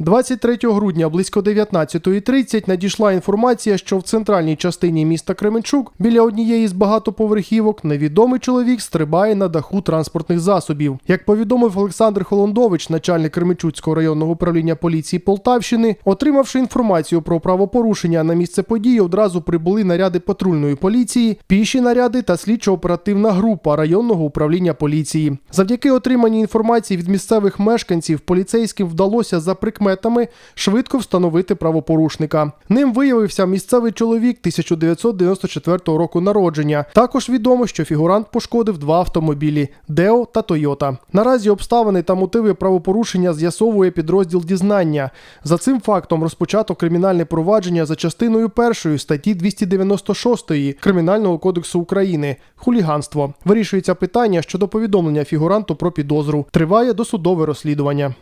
23 грудня близько 19.30 надійшла інформація, що в центральній частині міста Кременчук біля однієї з багатоповерхівок невідомий чоловік стрибає на даху транспортних засобів. Як повідомив Олександр Холондович, начальник Кременчуцького районного управління поліції Полтавщини, отримавши інформацію про правопорушення на місце події, одразу прибули наряди патрульної поліції, піші наряди та слідчо-оперативна група районного управління поліції. Завдяки отриманій інформації від місцевих мешканців поліцейським вдалося за прикметами швидко встановити правопорушника. Ним виявився місцевий чоловік 1994 року народження. Також відомо, що фігурант пошкодив два автомобілі Део та Тойота. Наразі обставини та мотиви правопорушення з'ясовує підрозділ дізнання. За цим фактом розпочато кримінальне провадження за частиною першої статті 296 Кримінального кодексу України хуліганство. Вирішується питання щодо повідомлення фігуранту про підозру. Триває досудове розслідування.